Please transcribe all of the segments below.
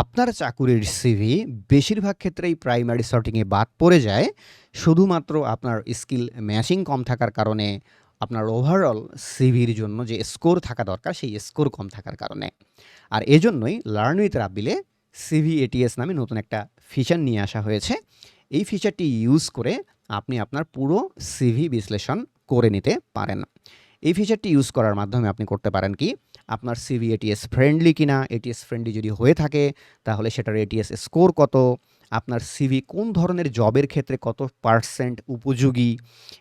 আপনার চাকুরির সিভি বেশিরভাগ ক্ষেত্রেই প্রাইমারি সর্টিংয়ে বাদ পড়ে যায়। শুধুমাত্র আপনার স্কিল ম্যাচিং কম থাকার কারণে, আপনার ওভারঅল সিভির জন্য যে স্কোর থাকা দরকার, সেই স্কোর কম থাকার কারণে। আর এজন্যই লার্ন উইথ রাব্বিলে সিভি এটিএস নামে নতুন একটা ফিচার নিয়ে আসা হয়েছে। এই ফিচারটি ইউজ করে আপনি আপনার পুরো সিভি বিশ্লেষণ করে নিতে পারেন। এই ফিচারটি ইউজ করার মাধ্যমে আপনি করতে পারেন কি, আপনার সিভি এটিএস ফ্রেন্ডলি কিনা এটিএস ফ্রেন্ডলি যদি হয়ে থাকে, তাহলে সেটার এটিএস স্কোর কত, আপনার সিভি কোন ধরনের জবের ক্ষেত্রে কত পার্সেন্ট উপযোগী,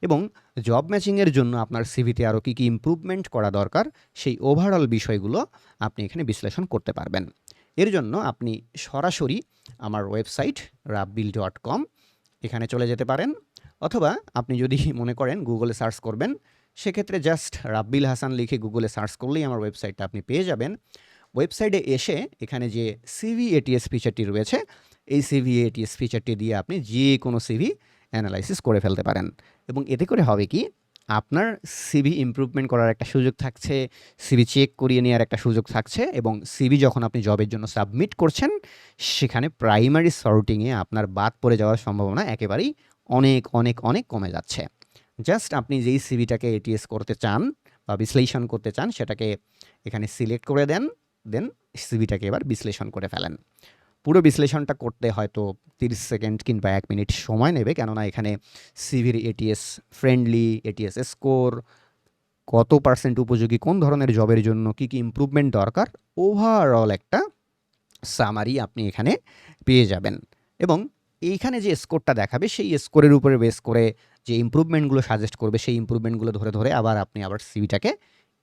এবং জব ম্যাচিংয়ের জন্য আপনার সিভিতে আরও কী কী ইমপ্রুভমেন্ট করা দরকার, সেই ওভারঅল বিষয়গুলো আপনি এখানে বিশ্লেষণ করতে পারবেন। এর জন্য আপনি সরাসরি আমার ওয়েবসাইট রাববিল ডট কম এখানে চলে যেতে পারেন। অথবা আপনি যদি মনে করেন গুগলে সার্চ করবেন, সেক্ষেত্রে জাস্ট রাব্বিল হাসান লিখে গুগলে সার্চ করলেই আমার ওয়েবসাইটটা আপনি পেয়ে যাবেন। ওয়েবসাইটে এসে এখানে যে সিভি এটিএস ফিচারটি রয়েছে, এই সিভি এটিএস ফিচারটি দিয়ে আপনি যে কোনো সিভি অ্যানালাইসিস করে ফেলতে পারেন। এবং এতে করে হবে কি আপনার সিভি ইমপ্রুভমেন্ট করার একটা সুযোগ থাকছে সিভি চেক করিয়ে নেওয়ার একটা সুযোগ থাকছে এবং সিভি যখন আপনি জবের জন্য সাবমিট করছেন, সেখানে প্রাইমারি সর্টিংয়ে আপনার বাদ পড়ে যাওয়ার সম্ভাবনা একেবারেই অনেক অনেক অনেক কমে যাচ্ছে। জাস্ট আপনি যেই সিভিটাকে এটিএস করতে চান বা বিশ্লেষণ করতে চান, সেটাকে এখানে সিলেক্ট করে দেন দেন সিভিটাকে এবার বিশ্লেষণ করে ফেলেন। পুরো বিশ্লেষণটা করতে হয়তো তিরিশ সেকেন্ড কিংবা এক মিনিট সময় নেবে। কেননা এখানে সিভির এটিএস ফ্রেন্ডলি এটিএস স্কোর কত পার্সেন্ট উপযোগী, কোন ধরনের জবের জন্য কী কী ইমপ্রুভমেন্ট দরকার ওভারঅল একটা সামারি আপনি এখানে পেয়ে যাবেন। এবং এইখানে যে স্কোরটা দেখাবে, সেই স্কোরের উপরে বেস করে যে ইমপ্রুভমেন্টগুলো সাজেস্ট করবে, সেই ইম্প্রুভমেন্টগুলো ধরে ধরে আবার আপনি আবার সিভিটাকে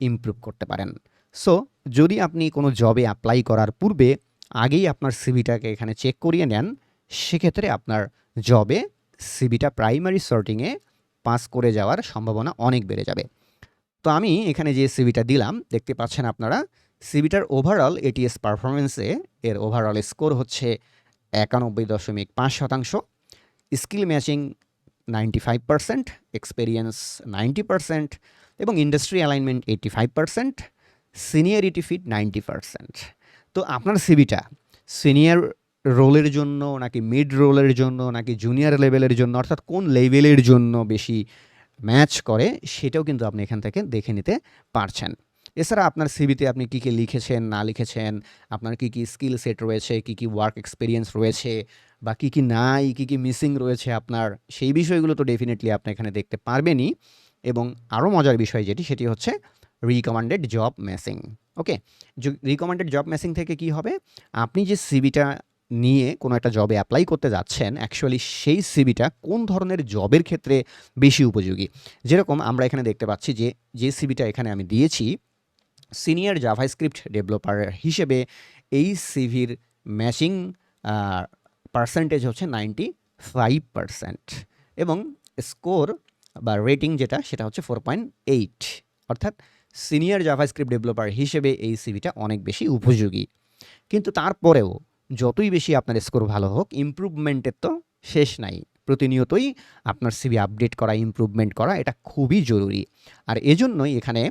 ইমপ্রুভ করতে পারেন। সো যদি আপনি কোনো জবে অ্যাপ্লাই করার পূর্বে আগেই আপনার সিভিটাকে এখানে চেক করিয়ে নেন, সেক্ষেত্রে আপনার জবে সিভিটা প্রাইমারি সর্টিংয়ে পাস করে যাওয়ার সম্ভাবনা অনেক বেড়ে যাবে। তো আমি এখানে যে সিভিটা দিলাম, দেখতে পাচ্ছেন আপনারা সিভিটার ওভারঅল এটিএস পারফরমেন্সে এর ওভারঅল স্কোর হচ্ছে একানব্বই দশমিক পাঁচ শতাংশ skill matching ninety five percent experience ninety percent এবং industry alignment eighty five percent seniority fit ninety percent তো আপনার সিভিটা সিনিয়র রোলের জন্য নাকি মিড রোলের জন্য নাকি জুনিয়র লেভেলের জন্য, অর্থাৎ কোন লেভেলের জন্য বেশি ম্যাচ করে, সেটাও কিন্তু আপনি এখান থেকে দেখে নিতে পারছেন। এছাড়া আপনার সিভিতে আপনি কী কী লিখেছেন, না লিখেছেন, আপনার কী কী স্কিল সেট রয়েছে, কী কী ওয়ার্ক এক্সপিরিয়েন্স রয়েছে, বা কী কী নাই, কী কী মিসিং রয়েছে আপনার, সেই বিষয়গুলো তো ডেফিনেটলি আপনি এখানে দেখতে পারবেনই। এবং আরও মজার বিষয় যেটি, সেটি হচ্ছে recommended job matching okay recommended job matching থেকে কি হবে? আপনি যে সিভিটা নিয়ে কোনো একটা জবে অ্যাপ্লাই করতে যাচ্ছেন অ্যাকচুয়ালি সেই সিভিটা কোন ধরনের জবের ক্ষেত্রে বেশি উপযোগী? যেরকম আমরা এখানে দেখতে পাচ্ছি যে যে সিভিটা এখানে আমি দিয়েছি সিনিয়র জাভাস্ক্রিপ্ট ডেভেলপার হিসেবে এই সিভির ম্যাচিং পার্সেন্টেজ হচ্ছে নাইনটি ফাইভ পার্সেন্ট এবং স্কোর বা রেটিং যেটা, সেটা হচ্ছে ফোর পয়েন্ট এইট অর্থাৎ সিনিয়র জাভাস্ক্রিপ্ট ডেভেলপার হিসেবে এই সিভিটা অনেক বেশি উপযোগী। কিন্তু তারপরেও যতই বেশি আপনার স্কোর ভালো হোক, ইম্প্রুভমেন্টের তো শেষ নাই। প্রতিনিয়তই আপনার সিভি আপডেট করা, ইম্প্রুভমেন্ট করা এটা খুবই জরুরি। আর এজন্যই এখানে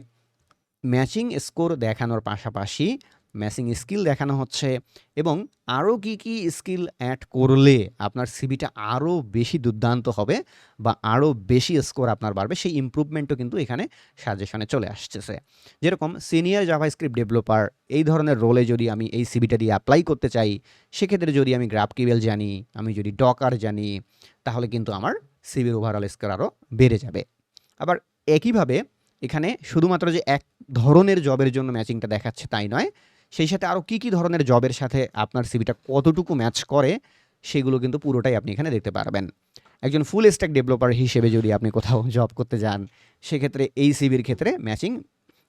ম্যাচিং স্কোর দেখানোর পাশাপাশি ম্যাচিং স্কিল দেখানো হচ্ছে এবং আরও কী কী স্কিল অ্যাড করলে আপনার সিভিটা আরও বেশি দুর্দান্ত হবে বা আরও বেশি স্কোর আপনার বাড়বে, সেই ইমপ্রুভমেন্টও কিন্তু এখানে সাজেশনে চলে আসতেছে। যেরকম সিনিয়র জাভাস্ক্রিপ্ট ডেভেলপার এই ধরনের রোলে যদি আমি এই সিভিটা দিয়ে অ্যাপ্লাই করতে চাই, সেক্ষেত্রে যদি আমি গ্রাফ কিবেল জানি, আমি যদি ডকার জানি, তাহলে কিন্তু আমার সিভির ওভারঅল স্কোর আরও বেড়ে যাবে। আবার একইভাবে এখানে শুধুমাত্র যে এক ধরনের জবের জন্য ম্যাচিংটা দেখাচ্ছে তাই নয় সেই সাথে আরও কী কী ধরনের জবের সাথে আপনার সিভিটা কতটুকু ম্যাচ করে, সেগুলো কিন্তু পুরোটাই আপনি এখানে দেখতে পারবেন। একজন ফুল স্ট্যাক ডেভেলপার হিসেবে যদি আপনি কোথাও জব করতে যান, সেক্ষেত্রে এই সিভির ক্ষেত্রে ম্যাচিং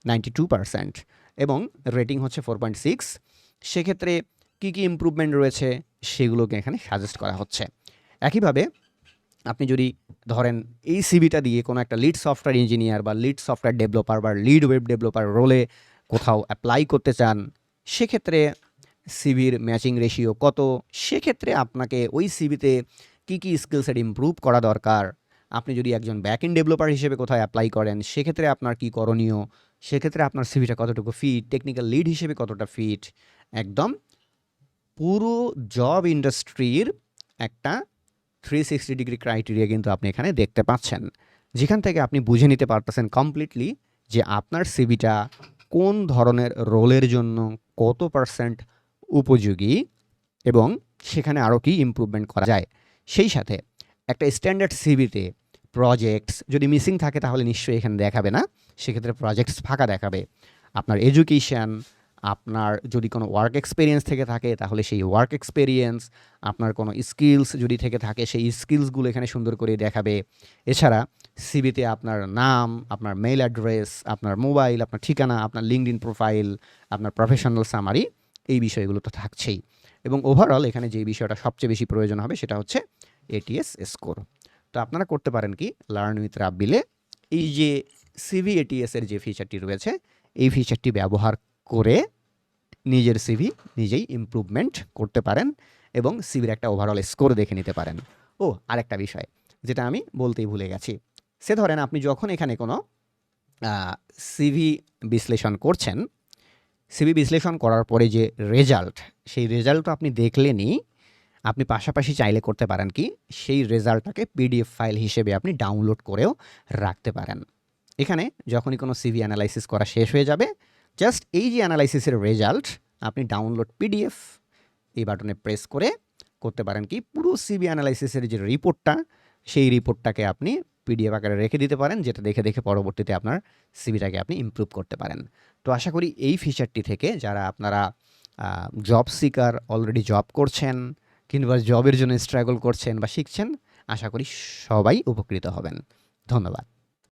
নাইনটি টু পারসেন্ট এবং রেটিং হচ্ছে ফোর পয়েন্ট সিক্স সেক্ষেত্রে কী কী ইমপ্রুভমেন্ট রয়েছে, সেগুলোকে এখানে সাজেস্ট করা হচ্ছে। একইভাবে আপনি যদি ধরেন এই সিভিটা দিয়ে কোনো একটা লিড সফটওয়্যার ইঞ্জিনিয়ার বা লিড সফটওয়্যার ডেভেলপার বা লিড ওয়েব ডেভেলপার রোলে কোথাও অ্যাপ্লাই করতে চান সেক্ষেত্রে সিভির ম্যাচিং রেশিও কত? সেক্ষেত্রে আপনাকে ওই সিভিতে কী কী স্কিল সেট ইমপ্রুভ করা দরকার? আপনি যদি একজন ব্যাক ইন ডেভেলপার হিসেবে কোথায় অ্যাপ্লাই করেন, সেক্ষেত্রে আপনার কী করণীয়? সেক্ষেত্রে আপনার সিভিটা কতটুকু ফিট টেকনিক্যাল লিড হিসেবে কতটা ফিট একদম পুরো জব ইন্ডাস্ট্রির একটা থ্রি সিক্সটি ডিগ্রি ক্রাইটেরিয়া কিন্তু আপনি এখানে দেখতে পাচ্ছেন। যেখান থেকে আপনি বুঝে নিতে পারতেছেন কমপ্লিটলি যে আপনার সিভিটা কোন ধরনের রোলের জন্য কত পার্সেন্ট উপযোগী এবং সেখানে আরও কি ইম্প্রুভমেন্ট করা যায়? সেই সাথে একটা স্ট্যান্ডার্ড সিবিতে প্রজেক্টস যদি মিসিং থাকে তাহলে নিশ্চয়ই এখানে দেখাবে না। সেক্ষেত্রে প্রজেক্টস ফাঁকা দেখাবে। আপনার এডুকেশান আপনার যদি কোনো ওয়ার্ক এক্সপিরিয়েন্স থেকে থাকে, তাহলে সেই ওয়ার্ক এক্সপিরিয়েন্স আপনার কোনো স্কিলস যদি থেকে থাকে, সেই স্কিলসগুলো এখানে সুন্দর করে দেখাবে। এছাড়া সিবিতে আপনার নাম, আপনার মেইল অ্যাড্রেস আপনার মোবাইল আপনার ঠিকানা, আপনার লিঙ্কড ইন প্রোফাইল আপনার প্রফেশনাল সামারি এই বিষয়গুলো তো থাকছেই। এবং ওভারঅল এখানে যে বিষয়টা সবচেয়ে বেশি প্রয়োজন হবে, সেটা হচ্ছে এটিএস স্কোর তো আপনারা করতে পারেন কি? লার্ন উইথ রাব্বিলে এই যে সিভি এটিএস এর যে ফিচারটি রয়েছে, এই ফিচারটি ব্যবহার করে নিজের সিভি নিজেই ইমপ্রুভমেন্ট করতে পারেন এবং সিভির একটা ওভারঅল স্কোর দেখে নিতে পারেন। ও, আরেকটা বিষয় যেটা আমি বলতেই ভুলে গেছি। সে ধরেন আপনি যখন এখানে কোনো সিভি বিশ্লেষণ করছেন সিভি বিশ্লেষণ করার পরে যে রেজাল্ট সেই রেজাল্ট আপনি দেখলেনই, আপনি পাশাপাশি চাইলে করতে পারেন কি, সেই রেজাল্টটাকে পিডিএফ ফাইল হিসেবে আপনি ডাউনলোড করেও রাখতে পারেন। এখানে যখনই কোনো সিভি অ্যানালাইসিস করা শেষ হয়ে যাবে জাস্ট এই যে অ্যানালাইসিসের রেজাল্ট, আপনি ডাউনলোড পিডিএফ, এই বাটনে প্রেস করে করতে পারেন কি, পুরো সিবি অ্যানালাইসিসের যে রিপোর্টটা, সেই রিপোর্টটাকে আপনি পিডিএফ আকারে রেখে দিতে পারেন, যেটা দেখে দেখে পরবর্তীতে আপনার সিবিটাকে আপনি ইমপ্রুভ করতে পারেন। তো আশা করি এই ফিচারটি থেকে যারা আপনারা জব সিকার অলরেডি জব করছেন কিংবা জবের জন্য স্ট্রাগল করছেন বা শিখছেন, আশা করি সবাই উপকৃত হবেন। ধন্যবাদ।